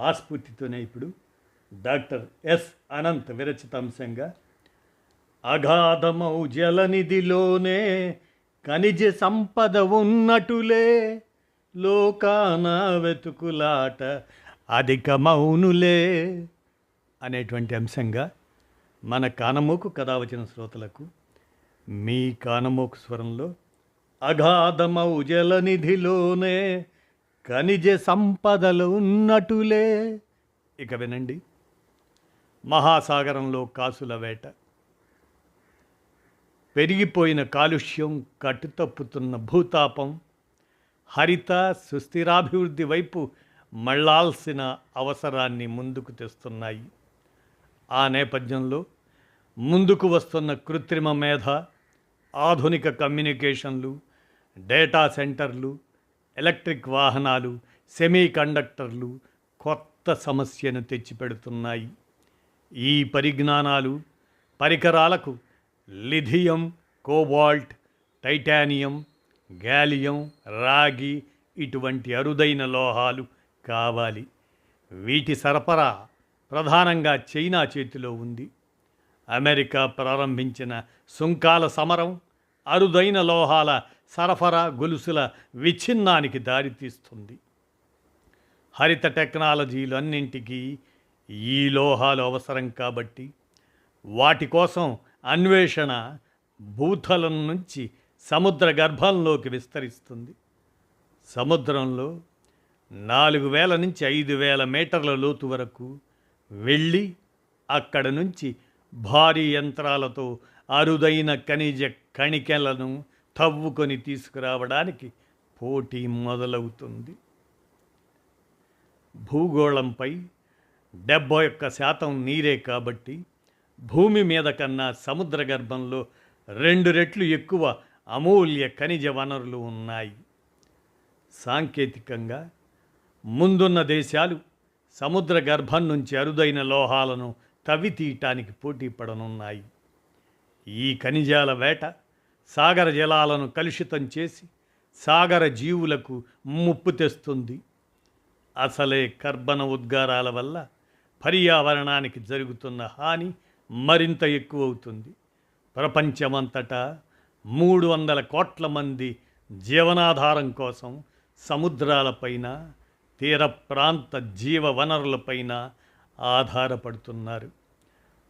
ఆస్ఫూర్తితోనే ఇప్పుడు doctor yes Anant విరచిత అంశంగా అగాధమౌ జలనిధిలోనే ఖనిజ సంపద ఉన్నటులే లోకాన వెతుకులాట అధికమౌనులే అనేటువంటి అంశంగా మన కానమోకు కథ వచ్చిన శ్రోతలకు మీ కానమోకు స్వరంలో అగాధమౌ జలనిధిలోనే ఖనిజ సంపదలు ఉన్నటులే. ఇక వినండి. మహాసాగరంలో కాసుల వేట. పెరిగిపోయిన కాలుష్యం కట్టుతప్పుతున్న భూతాపం హరిత సుస్థిరాభివృద్ధి వైపు మళ్ళాల్సిన అవసరాన్ని ముందుకు తెస్తున్నాయి. ఆ నేపథ్యంలో ముందుకు వస్తున్న కృత్రిమ మేధ ఆధునిక కమ్యూనికేషన్లు డేటా సెంటర్లు ఎలక్ట్రిక్ వాహనాలు సెమీ కండక్టర్లు కొత్త సమస్యను తెచ్చిపెడుతున్నాయి. ఈ పరిజ్ఞానాలు పరికరాలకు లిథియం కోబాల్ట్ టైటానియం గ్యాలియం రాగి ఇటువంటి అరుదైన లోహాలు కావాలి. వీటి సరఫరా ప్రధానంగా చైనా చేతిలో ఉంది. అమెరికా ప్రారంభించిన సుంకాల సమరం అరుదైన లోహాల సరఫరా గొలుసుల విచ్ఛిన్నానికి దారితీస్తుంది హరిత టెక్నాలజీలు అన్నింటికీ ఈ లోహాలు అవసరం కాబట్టి వాటి కోసం అన్వేషణ భూతలం నుంచి సముద్ర గర్భంలోకి విస్తరిస్తుంది. సముద్రంలో నాలుగు వేల నుంచి ఐదు వేల మీటర్ల లోతు వరకు వెళ్ళి అక్కడ నుంచి భారీ యంత్రాలతో అరుదైన ఖనిజ కణికలను తవ్వుకొని తీసుకురావడానికి పోటీ మొదలవుతుంది. భూగోళంపై డెబ్బై ఒక్క శాతం నీరే కాబట్టి భూమి మీద కన్నా సముద్ర గర్భంలో రెండు రెట్లు ఎక్కువ అమూల్య ఖనిజ వనరులు ఉన్నాయి. సాంకేతికంగా ముందున్న దేశాలు సముద్ర గర్భం నుంచి అరుదైన లోహాలను తవ్వి తీయటానికి పోటీ పడనున్నాయి. ఈ ఖనిజాల వేట సాగర జలాలను కలుషితం చేసి సాగర జీవులకు ముప్పు తెస్తుంది. అసలే కర్బన ఉద్గారాల వల్ల పర్యావరణానికి జరుగుతున్న హాని మరింత ఎక్కువవుతుంది. ప్రపంచమంతటా మూడు వందల కోట్ల మంది జీవనాధారం కోసం సముద్రాలపైన తీర ప్రాంత జీవ వనరులపైన ఆధారపడుతున్నారు.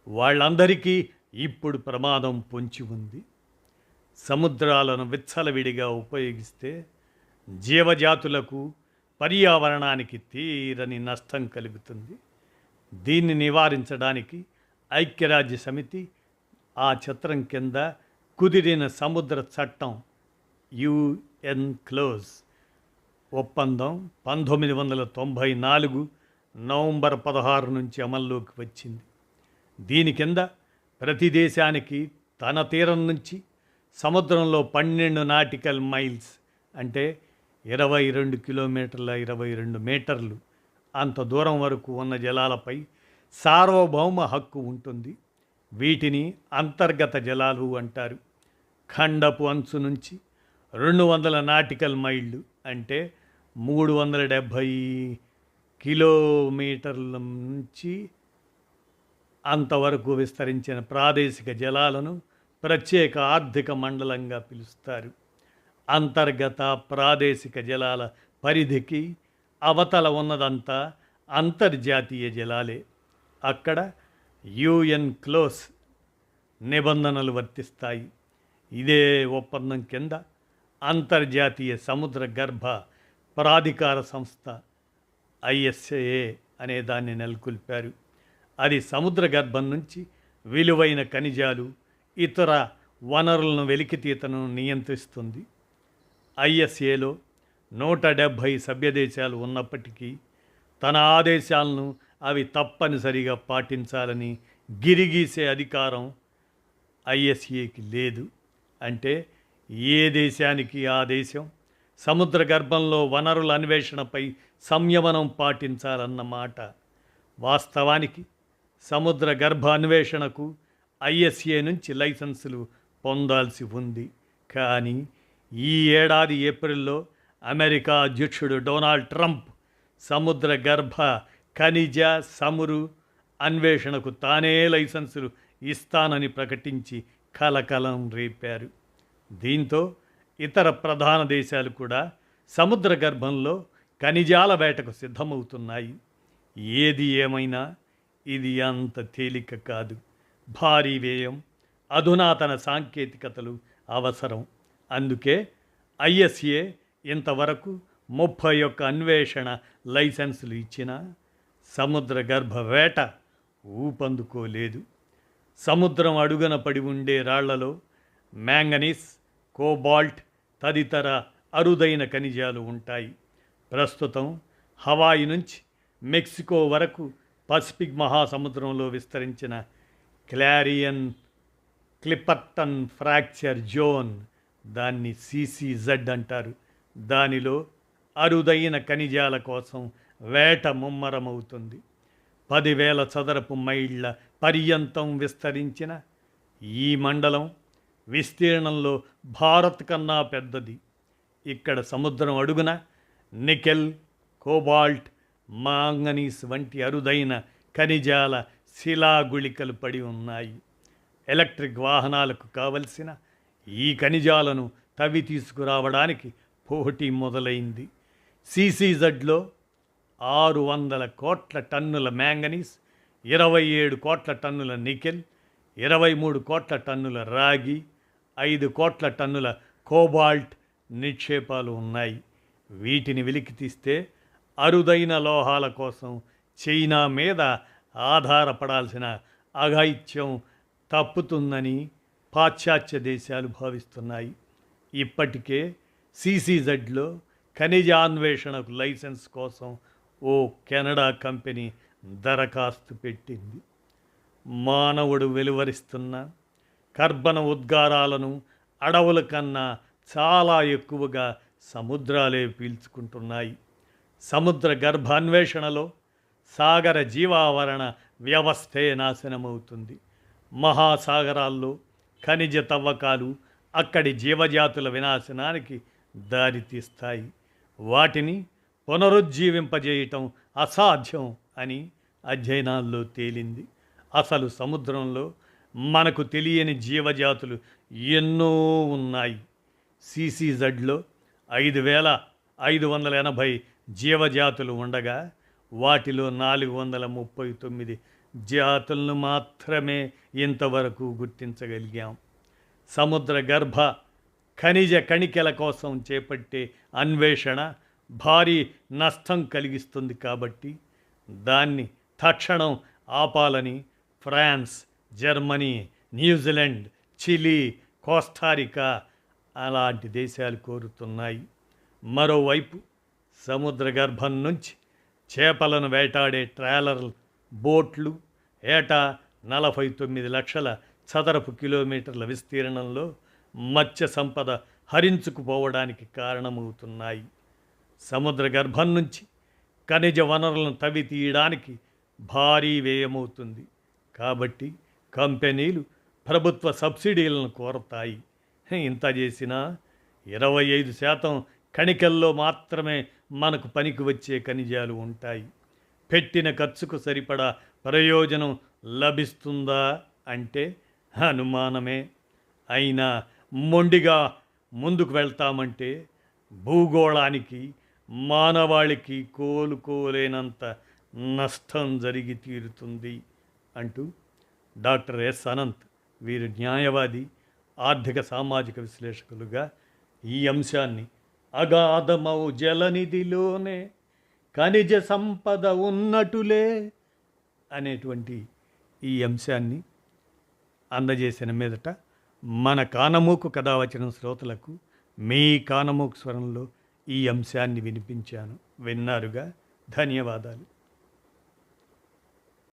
వాళ్ళందరికీ ఇప్పుడు ప్రమాదం పొంచి ఉంది. సముద్రాలను విచ్చలవిడిగా ఉపయోగిస్తే జీవజాతులకు పర్యావరణానికి తీరని నష్టం కలుగుతుంది. దీన్ని నివారించడానికి ఐక్యరాజ్య సమితి ఆ చిత్రం కింద కుదిరిన సముద్ర చట్టం యుఎన్ క్లోజ్ ఒప్పందం పంతొమ్మిది వందల తొంభై నాలుగు నవంబర్ పదహారు నుంచి అమల్లోకి వచ్చింది. దీని కింద ప్రతి దేశానికి తన తీరం నుంచి సముద్రంలో పన్నెండు నాటికల్ మైల్స్ అంటే ఇరవై రెండు కిలోమీటర్ల ఇరవై రెండు మీటర్లు అంత దూరం వరకు ఉన్న జలాలపై సార్వభౌమ హక్కు ఉంటుంది. వీటిని అంతర్గత జలాలు అంటారు. ఖండపు అంచు నుంచి రెండు వందల నాటికల్ మైళ్ళు అంటే మూడు వందల డెబ్భై కిలోమీటర్ల నుంచి అంతవరకు విస్తరించిన ప్రాదేశిక జలాలను ప్రత్యేక ఆర్థిక మండలంగా పిలుస్తారు. అంతర్గత ప్రాదేశిక జలాల పరిధికి అవతల ఉన్నదంతా అంతర్జాతీయ జలాలే. అక్కడ యుఎన్ క్లోస్ నిబంధనలు వర్తిస్తాయి. ఇదే ఒప్పందం కింద అంతర్జాతీయ సముద్ర గర్భ ప్రాధికార సంస్థ ఐఎస్ఏ అనే దాన్ని నెలకొల్పారు. అది సముద్ర గర్భం నుంచి విలువైన ఖనిజాలు ఇతర వనరులను వెలికితీతను నియంత్రిస్తుంది. ఐఎస్ఏలో నూట డెబ్భై సభ్యదేశాలు ఉన్నప్పటికీ తన ఆదేశాలను అవి తప్పనిసరిగా పాటించాలని గిరిగీసే అధికారం ఐఎస్ఏకి లేదు. అంటే ఏ దేశానికి ఆ దేశం? సముద్ర గర్భంలో వనరుల అన్వేషణపై సంయమనం పాటించాలన్నమాట వాస్తవానికి సముద్ర గర్భ అన్వేషణకు ఐఎస్ఏ నుంచి లైసెన్సులు పొందాల్సి ఉంది. కానీ ఈ ఏడాది ఏప్రిల్లో అమెరికా అధ్యక్షుడు డొనాల్డ్ ట్రంప్ సముద్ర గర్భ ఖనిజ సమురు అన్వేషణకు తానే లైసెన్సులు ఇస్తానని ప్రకటించి కలకలం రేపారు. దీంతో ఇతర ప్రధాన దేశాలు కూడా సముద్ర గర్భంలో ఖనిజాల వేటకు సిద్ధమవుతున్నాయి. ఏది ఏమైనా ఇది అంత తేలిక కాదు. భారీ వ్యయం అధునాతన సాంకేతికతలు అవసరం. అందుకే ఐఎస్ఏ ఇంతవరకు ముప్పై ఒక్క అన్వేషణ లైసెన్సులు ఇచ్చిన సముద్ర గర్భ వేట ఊపందుకోలేదు. సముద్రం అడుగన పడి ఉండే రాళ్ళలో మ్యాంగనీస్ కోబాల్ట్ తదితర అరుదైన ఖనిజాలు ఉంటాయి. ప్రస్తుతం హవాయి నుంచి మెక్సికో వరకు పసిఫిక్ మహాసముద్రంలో విస్తరించిన క్లారియన్ క్లిపర్టన్ ఫ్రాక్చర్ జోన్ దాన్ని సిసిజెడ్ అంటారు. దానిలో అరుదైన ఖనిజాల కోసం వేట ముమ్మరమవుతుంది. పదివేల చదరపు మైళ్ళ పర్యంతం విస్తరించిన ఈ మండలం విస్తీర్ణంలో భారత్ కన్నా పెద్దది. ఇక్కడ సముద్రం అడుగున నికెల్ కోబాల్ట్ మాంగనీస్ వంటి అరుదైన ఖనిజాల శిలాగుళికలు పడి ఉన్నాయి. ఎలక్ట్రిక్ వాహనాలకు కావలసిన ఈ ఖనిజాలను తవ్వి తీసుకురావడానికి పోటీ మొదలైంది. సిసిజడ్లో ఆరు వందల కోట్ల టన్నుల మ్యాంగనీస్ ఇరవై ఏడు కోట్ల టన్నుల నికెల్ ఇరవై మూడు కోట్ల టన్నుల రాగి ఐదు కోట్ల టన్నుల కోబాల్ట్ నిక్షేపాలు ఉన్నాయి. వీటిని వెలికి తీస్తే అరుదైన లోహాల కోసం చైనా మీద ఆధారపడాల్సిన అఘాయిత్యం తప్పుతుందని పాశ్చాత్య దేశాలు భావిస్తున్నాయి. ఇప్పటికే సిసిజెడ్లో ఖనిజాన్వేషణకు లైసెన్స్ కోసం ఓ కెనడా కంపెనీ దరఖాస్తు పెట్టింది. మానవుడు వెలువరిస్తున్న కర్బన ఉద్గారాలను అడవుల కన్నా చాలా ఎక్కువగా సముద్రాలే పీల్చుకుంటున్నాయి. సముద్ర గర్భాన్వేషణలో సాగర జీవావరణ వ్యవస్థే నాశనమవుతుంది. మహాసాగరాల్లో ఖనిజ తవ్వకాలు అక్కడి జీవజాతుల వినాశనానికి దారితీస్తాయి. వాటిని పునరుజ్జీవింపజేయటం అసాధ్యం అని అధ్యయనాల్లో తేలింది. అసలు సముద్రంలో మనకు తెలియని జీవజాతులు ఎన్నో ఉన్నాయి. సిసిజడ్లో ఐదు వేల ఐదు వందల ఎనభై జీవజాతులు ఉండగా వాటిలో నాలుగు వందల ముప్పై తొమ్మిది జాతులను మాత్రమే ఇంతవరకు గుర్తించగలిగాం. సముద్ర గర్భ ఖనిజ కణికల కోసం చేపట్టే అన్వేషణ భారీ నష్టం కలిగిస్తుంది కాబట్టి దాన్ని తక్షణం ఆపాలని France Germany New Zealand Chile Costa Rica అలాంటి దేశాలు కోరుతున్నాయి. మరోవైపు సముద్ర గర్భం నుంచి చేపలను వేటాడే ట్రాలర్ బోట్లు ఏటా నలభై తొమ్మిది లక్షల చదరపు కిలోమీటర్ల విస్తీర్ణంలో మత్స్య సంపద హరించుకుపోవడానికి కారణమవుతున్నాయి. సముద్ర గర్భం నుంచి ఖనిజ వనరులను తవ్వి తీయడానికి భారీ వ్యయమవుతుంది. కాబట్టి కంపెనీలు ప్రభుత్వ సబ్సిడీలను కోరతాయి. ఇంత చేసినా ఇరవై ఐదు శాతం కణికల్లో మాత్రమే మనకు పనికి వచ్చే ఖనిజాలు ఉంటాయి. పెట్టిన ఖర్చుకు సరిపడా ప్రయోజనం లభిస్తుందా అంటే అనుమానమే. అయినా మొండిగా ముందుకు వెళ్తామంటే భూగోళానికి మానవాళికి కోలుకోలేనంత నష్టం జరిగి తీరుతుంది అంటూ డాక్టర్ ఎస్ అనంత్ వీరు న్యాయవాది ఆర్థిక సామాజిక విశ్లేషకులుగా ఈ అంశాన్ని అగాధమౌ జలనిధిలోనే ఖనిజ సంపద ఉన్నటులే అనేటువంటి ఈ అంశాన్ని అందజేసిన మీదట మన కానమూకు కథ వచ్చిన శ్రోతలకు మీ కానమూకు స్వరంలో ఈ అంశాన్ని వినిపించాను. విన్నారుగా? ధన్యవాదాలు.